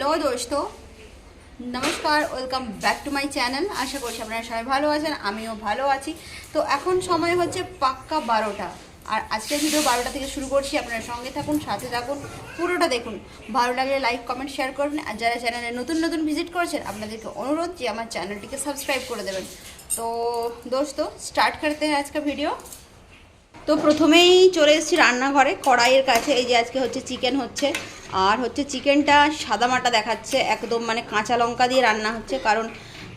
Hello দোস্ত। নমস্কার, welcome back to my channel. আশা করছি আপনারা সবাই ভালো আছেন, আমিও ভালো আছি। তো এখন সময় হচ্ছে পাক্কা বারোটা। আর আজকের ভিডিও বারোটা থেকে শুরু করছি, আপনারা সঙ্গে থাকুন, সাথে থাকুন, পুরোটা দেখুন। ভালো লাগলে লাইক, কমেন্ট, শেয়ার করবেন আর যারা চ্যানেলে নতুন নতুন ভিজিট করেছেন, আপনাদেরকে অনুরোধ যে আমার চ্যানেলটিকে সাবস্ক্রাইব করে দেবেন। তো দোস্ত স্টার্ট করতে হয় আজকে ভিডিও। তো প্রথমেই চলে এসেছি রান্নাঘরে। কড়াইয়ের কাছে এই যে আজকে হচ্ছে চিকেন হচ্ছে। আর হচ্ছে চিকেনটা সাদামাটা দেখাচ্ছে, একদম মানে কাঁচা লঙ্কা দিয়ে রান্না হচ্ছে। কারণ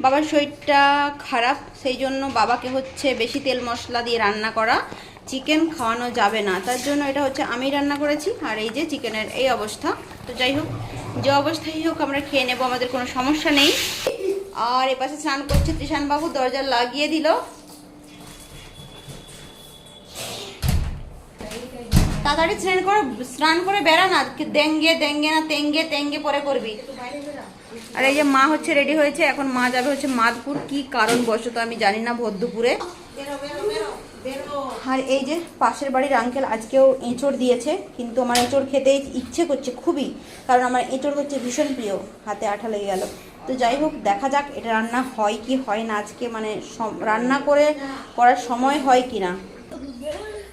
বাবার শরীরটা খারাপ, সেই জন্য বাবাকে হচ্ছে বেশি তেল মশলা দিয়ে রান্না করা। চিকেন খাওয়ানো যাবে না। তার জন্য এটা হচ্ছে আমি রান্না করেছি। আর এই যে চিকেনের এই অবস্থা। তো যাই হোক, যে অবস্থায় হোক, আমরা খেয়ে নেব, আমাদের কোনো সমস্যা নেই। আর এপাশে স্নান করছে বাবু দরজা লাগিয়ে দিল। তাড়াতাড়ি স্নান করে স্নান করে বেড়া না দেঙ্গে দেঙ্গে না, তেঙ্গে তেঙ্গে পরে করবি। আর এই যে মা হচ্ছে রেডি হয়েছে, এখন মা যাবে হচ্ছে মাদপুর। কি কারণ বশত আমি জানি না ভদ্রপুরে। আর এই যে পাশের বাড়ির আঙ্কেল আজকেও এঁচড় দিয়েছে, কিন্তু আমার এঁচড় খেতে ইচ্ছে করছে খুবই, কারণ আমার এঁচড় হচ্ছে ভীষণ প্রিয়, হাতে আঠা লেগে গেল। তো যাই হোক, দেখা যাক এটা রান্না হয় কি হয় না আজকে মানে রান্না করে করার সময় হয় কি না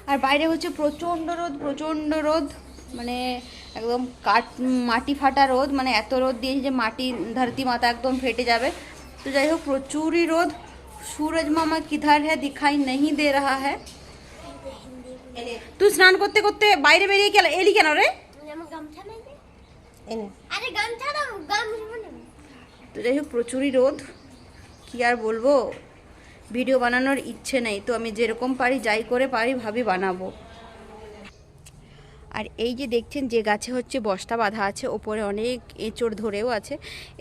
আর বাইরে হচ্ছে প্রচণ্ড রোদ প্রচণ্ড রোদ মানে একদম কাঠ মাটি ফাটা রোদ মানে এত রোদ দিয়েছে যে মাটি ধরতি মাথা একদম ফেটে যাবে তো যাই হোক প্রচুরই রোদ सूरज मामा किधर है दिखाई नहीं दे रहा है তুই স্নান করতে করতে বাইরে বেরিয়ে গেল এলি কেন রে আমার গামছা নাই যে? আরে গামছা দাও গামছা না তো যাই হোক প্রচুরই রোদ কি আর বলবো ভিডিও বানানোর ইচ্ছে নেই, তো আমি যেরকম পারি যাই করে পারি ভাবি বানাবো। আর এই যে দেখছেন যে গাছে হচ্ছে বস্তা বাঁধা আছে, ওপরে অনেক এঁচড় ধরেও আছে।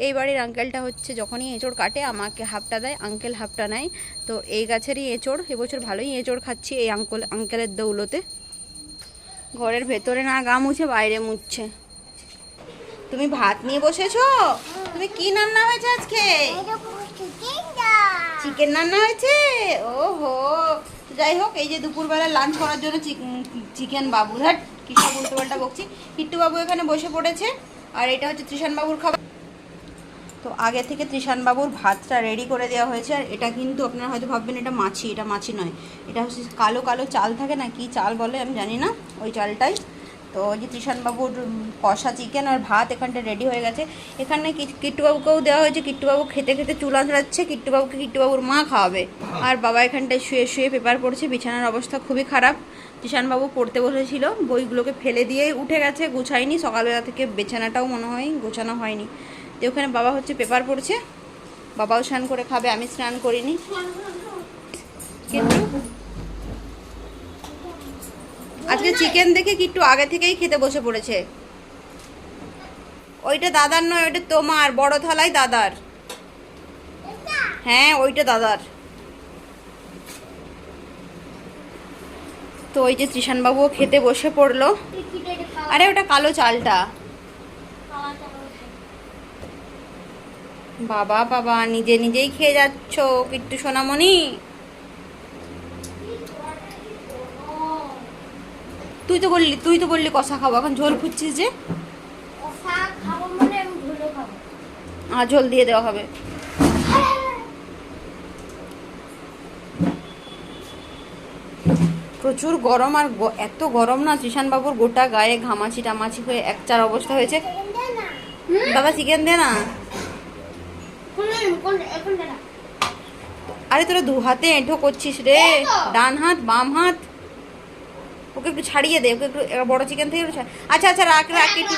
এই বাড়ির আঙ্কেলটা হচ্ছে যখনই এঁচড় কাটে, আমাকে হাফটা দেয়, আঙ্কেল হাফটা নেয় তো এই গাছেরই এঁচড়, এবছর ভালোই এঁচড় খাচ্ছি এই আঙ্কল, আঙ্কেলের দৌলতে। ঘরের ভেতরে না গা মুছে, বাইরে মুছছে। তুমি ভাত নিয়ে বসেছো? তুমি কি রান্না হয়েছে আজকে? চিকেন রান্না হয়েছে? ও তো যাই হোক, এই যে দুপুরবেলা লাঞ্চ করার জন্য চিকেন বাবু হ্যাট কি সব উল্টো পাল্টা বকছি। বাবু এখানে বসে পড়েছে, আর এটা হচ্ছে বাবুর খাবার। তো আগে থেকে বাবুর ভাতটা রেডি করে দেওয়া হয়েছে, আর এটা কিন্তু আপনারা হয়তো ভাববেন এটা মাছি এটা মাছি নয়। এটা হচ্ছে কালো কালো চাল থাকে না, কি চাল বলে আমি জানি না, ওই চালটাই। তো ওই যে কষা চিকেন আর ভাত এখানটা রেডি হয়ে গেছে। এখানে কিট্টুবাবুকেও দেওয়া হয়েছে, কিট্টুবাবু খেতে খেতে চুল আঁচড়াচ্ছে, কিট্টুবাবুকে কিট্টুবাবুর মা খাওয়াবে। আর বাবা এখানটায় শুয়ে শুয়ে পেপার পড়ছে, বিছানার অবস্থা খুবই খারাপ। ত্রিশানবাবু পড়তে বসেছিল, বইগুলোকে ফেলে দিয়ে উঠে গেছে, গুছায়নি, সকালবেলা থেকে বিছানাটাও মনে হয় গোছানো হয়নি। তো ওখানে বাবা হচ্ছে পেপার পড়ছে, বাবাও স্নান করে খাবে, আমি স্নান করিনি। কিন্তু আজকে চিকেন দেখে কি একটু আগে থেকেই খেতে বসে পড়েছে? ওইটা দাদার নয় ওইটা তোমার বড় থালাই দাদার। হ্যাঁ ওইটা দাদার। তো ওই যে ত্রিশানবাবুও খেতে বসে পড়ল। আরে ওটা কালো চালটা। বাবা বাবা নিজে নিজেই খেয়ে যাচ্ছ কিট্টু সোনামণি। তুই তো বললি তুই তো বললি কষা খাব এখন ঝোল খুঁজছিস যে? মানে ঝোলে খাব। আর ঝোল দিয়ে দেওয়া হবে। প্রচুর গরম আর এত গরম না বাবুর গোটা গায়ে ঘামাচি টামাচি হয়ে এক চার অবস্থা হয়েছে। দাদা চিকেন দে না? আরে তোরা দু হাতে এঁঠো করছিস রে। ডান হাত বাম হাত। ওকে একটু ছাড়িয়ে দে ওকে একটু বড় চিকেন থেকে আচ্ছা আচ্ছা রাখ রাখ একটু।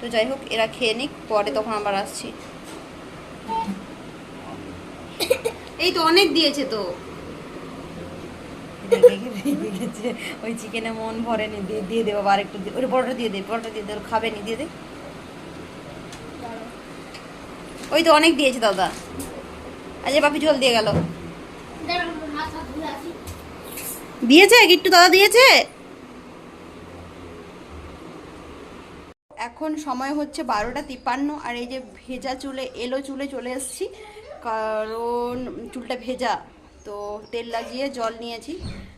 তো যাই হোক এরা খেয়ে নিক পরে তখন আবার আসছি। এই তো অনেক দিয়েছে তো। ওই চিকেনে মন ভরেনি দিয়ে দিয়ে দেবো আর একটু দিয়ে- ওই বড়টা দিয়ে দে বড়টা দিয়ে দে ওর খাবে নি দিয়ে দে। ওই তো অনেক দিয়েছে দাদা। আজ বাপি ঝোল দিয়ে গেল। দিয়েছে? একটু দাদা দিয়েছে? এখন সময় হচ্ছে বারোটা তিপ্পান্ন, আর এই যে ভেজা চুলে, এলো চুলে চলে এসেছি। কারণ চুলটা ভেজা, তো তেল লাগিয়ে জল নিয়েছি।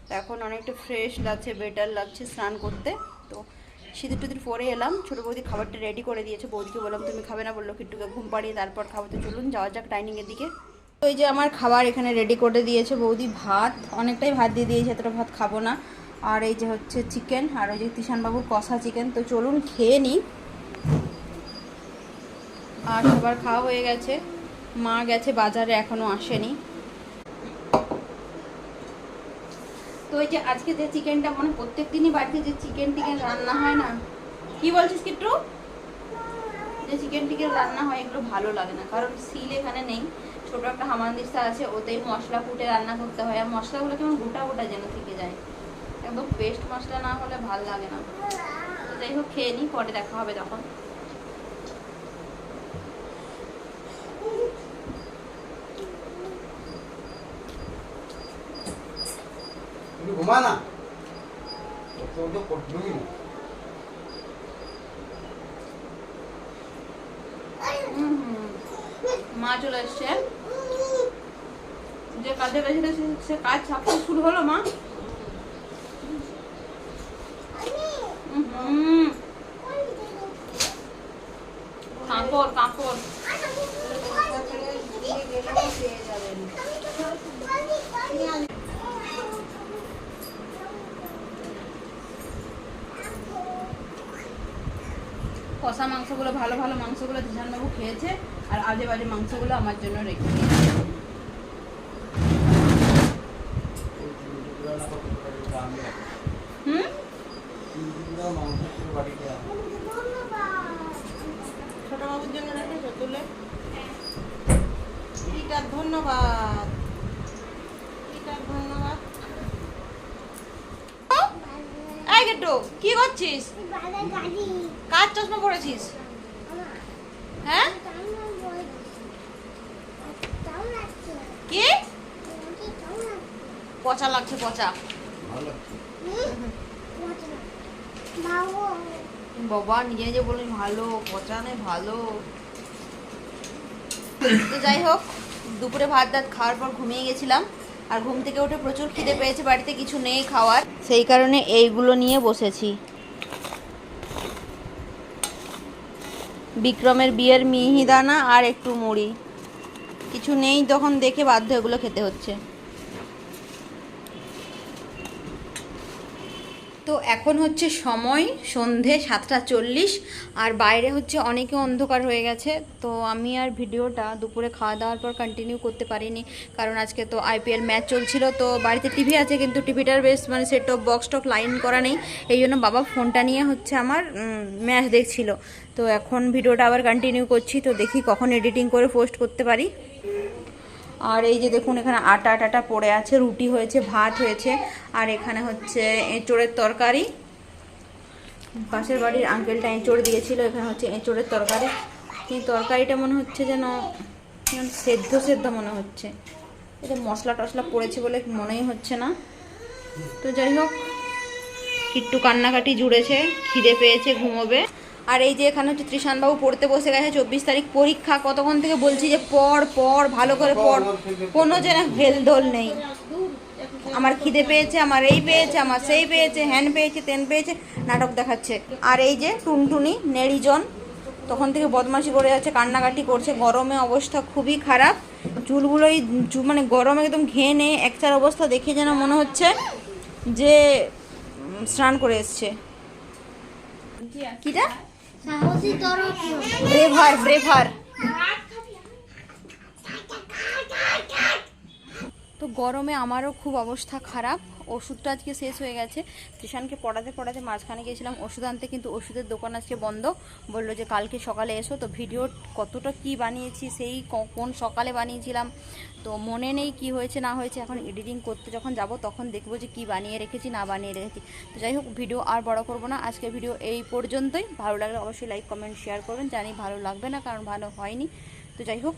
তো এখন অনেকটা ফ্রেশ লাগছে, বেটার লাগছে স্নান করতে। তো সিঁদুর টুদুর পরে এলাম। ছোটো বৌদি খাবারটা রেডি করে দিয়েছে। বৌদিকে বললাম, তুমি খাবে না? বলল কিট্টুকে ঘুম পাড়িয়ে তারপর খাব। তো চলুন, যাওয়া যাক ডাইনিংয়ের দিকে। তো এই যে আমার খাবার এখানে রেডি করে দিয়েছে বৌদি ভাত। অনেকটাই ভাত দিয়ে দিয়েছে, এতটা ভাত খাব না। আর এই যে হচ্ছে চিকেন আর ওই যে তিশানবাবুর কষা চিকেন তো চলুন খেয়ে নিই আর সবার খাওয়া হয়ে গেছে। মা গেছে বাজারে, এখনও আসেনি। তো এই যে আজকে যে চিকেনটা মানে প্রত্যেক দিনই বাড়িতে যে চিকেন টিকেন রান্না হয় না, কি বলছিস কিট্টু? যে চিকেন টিকেন রান্না হয়, এগুলো ভালো লাগে না। কারণ সিল এখানে নেই। ছোট একটা হামানদিস্তা আছে ওতেই মশলা কুটে রান্না করতে হয়। আর মশলাগুলো কেমন গোটা গোটা যেন থেকে যায়। একদম পেস্ট মশলা না হলে ভালো লাগে না। তো যাই হোক খেয়ে নিই পরে দেখা হবে তখন। মা চলে এসছে। যে কাজে গেছিল, সে- কাজ কাজ শুরু হলো, মা? হুম। কাঁকড় কাঁকড় কষা মাংসগুলো, ভালো ভালো মাংসগুলো দিশানবাবু খেয়েছে, আর আজে বাজে মাংসগুলো আমার জন্য রেখে দিয়েছে। ছোট বাবুর জন্য তুলে ধন্যবাদ এটার ধন্যবাদ এই গেটু কি করছিস কার চশমা পড়েছিস হ্যাঁ কি? পচা লাগছে পচা। বাবা নিজে নিজে বলিস ভালো পচা নেই ভালো। তো যাই হোক দুপুরে ভাত টাত খাওয়ার পর ঘুমিয়ে গেছিলাম আর ঘুম থেকে উঠে প্রচুর খিদে পেয়েছে বাড়িতে কিছু নেই খাওয়ার। সেই কারণে এইগুলো নিয়ে বসেছি। বিক্রমের বিয়ের মিহিদানা আর একটু মুড়ি। কিছু নেই তখন দেখে বাধ্য এগুলো খেতে হচ্ছে। তো এখন হচ্ছে সময়, সন্ধে সাতটা চল্লিশ, আর বাইরে হচ্ছে অনেকে অন্ধকার হয়ে গেছে। তো আমি আর ভিডিওটা দুপুরে খাওয়া দাওয়ার পর কন্টিনিউ করতে পারিনি, কারণ আজকে তো আইপিএল ম্যাচ চলছিল, তো বাড়িতে টিভি আছে কিন্তু টিভিটার বেশ মানে set top box talk line করা নেই। এই জন্য বাবা ফোনটা নিয়ে হচ্ছে আমার ম্যাচ দেখছিল। তো এখন ভিডিওটা আবার কন্টিনিউ করছি, তো দেখি কখন এডিটিং করে পোস্ট করতে পারি। আর এই যে দেখুন, এখানে আটা টাটা পড়ে আছে, রুটি হয়েছে, ভাত হয়েছে, আর এখানে হচ্ছে এঁচোড়ের তরকারি। পাশের বাড়ির আঙ্কেলটা এঁচোড় দিয়েছিল, এখানে হচ্ছে এঁচোড়ের তরকারি। কিন্তু তরকারিটা মনে হচ্ছে যেন যেন সেদ্ধ সেদ্ধ মনে হচ্ছে। এটা মশলা টশলা পড়েছে বলে মনেই হচ্ছে না। তো যাই হোক কিট্টু কান্নাকাটি জুড়েছে, খিদে পেয়েছে, ঘুমোবে। আর এই যে এখানে হচ্ছে ত্রিশানবাবু পড়তে বসে গেছে চব্বিশ তারিখ পরীক্ষা কতক্ষণ থেকে বলছি যে পড় পড় ভালো করে পড় কোনো যেন হেলদোল নেই। আমার খিদে পেয়েছে আমার এই পেয়েছে আমার সেই পেয়েছে হ্যান পেয়েছে তেন পেয়েছে নাটক দেখাচ্ছে। আর এই যে টুনটুনি নেড়িজন তখন থেকে বদমাশি করে যাচ্ছে কান্নাকাটি করছে গরমে অবস্থা খুবই খারাপ। চুলগুলোই চু- মানে গরমে একদম ঘেনে একচার অবস্থা দেখে যেন মনে হচ্ছে যে স্নান করে এসছে। কিটা? তো গরমে আমারও খুব অবস্থা খারাপ। ওষুধটা আজকে শেষ হয়ে গেছে। কৃষাণকে পড়াতে পড়াতে মাঝখানে গিয়েছিলাম ওষুধ আনতে, কিন্তু ওষুধের দোকান আজকে বন্ধ। বলল যে কালকে সকালে এসো, তো ভিডিও কতটা কি বানিয়েছি, সেই কোন সকালে বানিয়েছিলাম। তো মনে নেই কি হয়েছে, না হয়েছে, এখন এডিটিং করতে যখন যাব তখন দেখব যে কি বানিয়ে রেখেছি, না বানিয়ে রেখেছি। তো যাই হোক, ভিডিও আর বড় করব না। আজকে ভিডিও এই পর্যন্তই। ভালো লাগলে অবশ্যই লাইক কমেন্ট শেয়ার করবেন। জানি ভালো লাগবে না, কারণ ভালো হয়নি। তো যাই হোক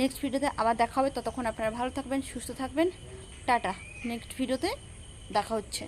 নেক্সট ভিডিওতে আবার দেখা হবে। ততক্ষণ আপনারা ভালো থাকবেন, সুস্থ থাকবেন। টাটা। নেক্সট ভিডিওতে দেখা হচ্ছে।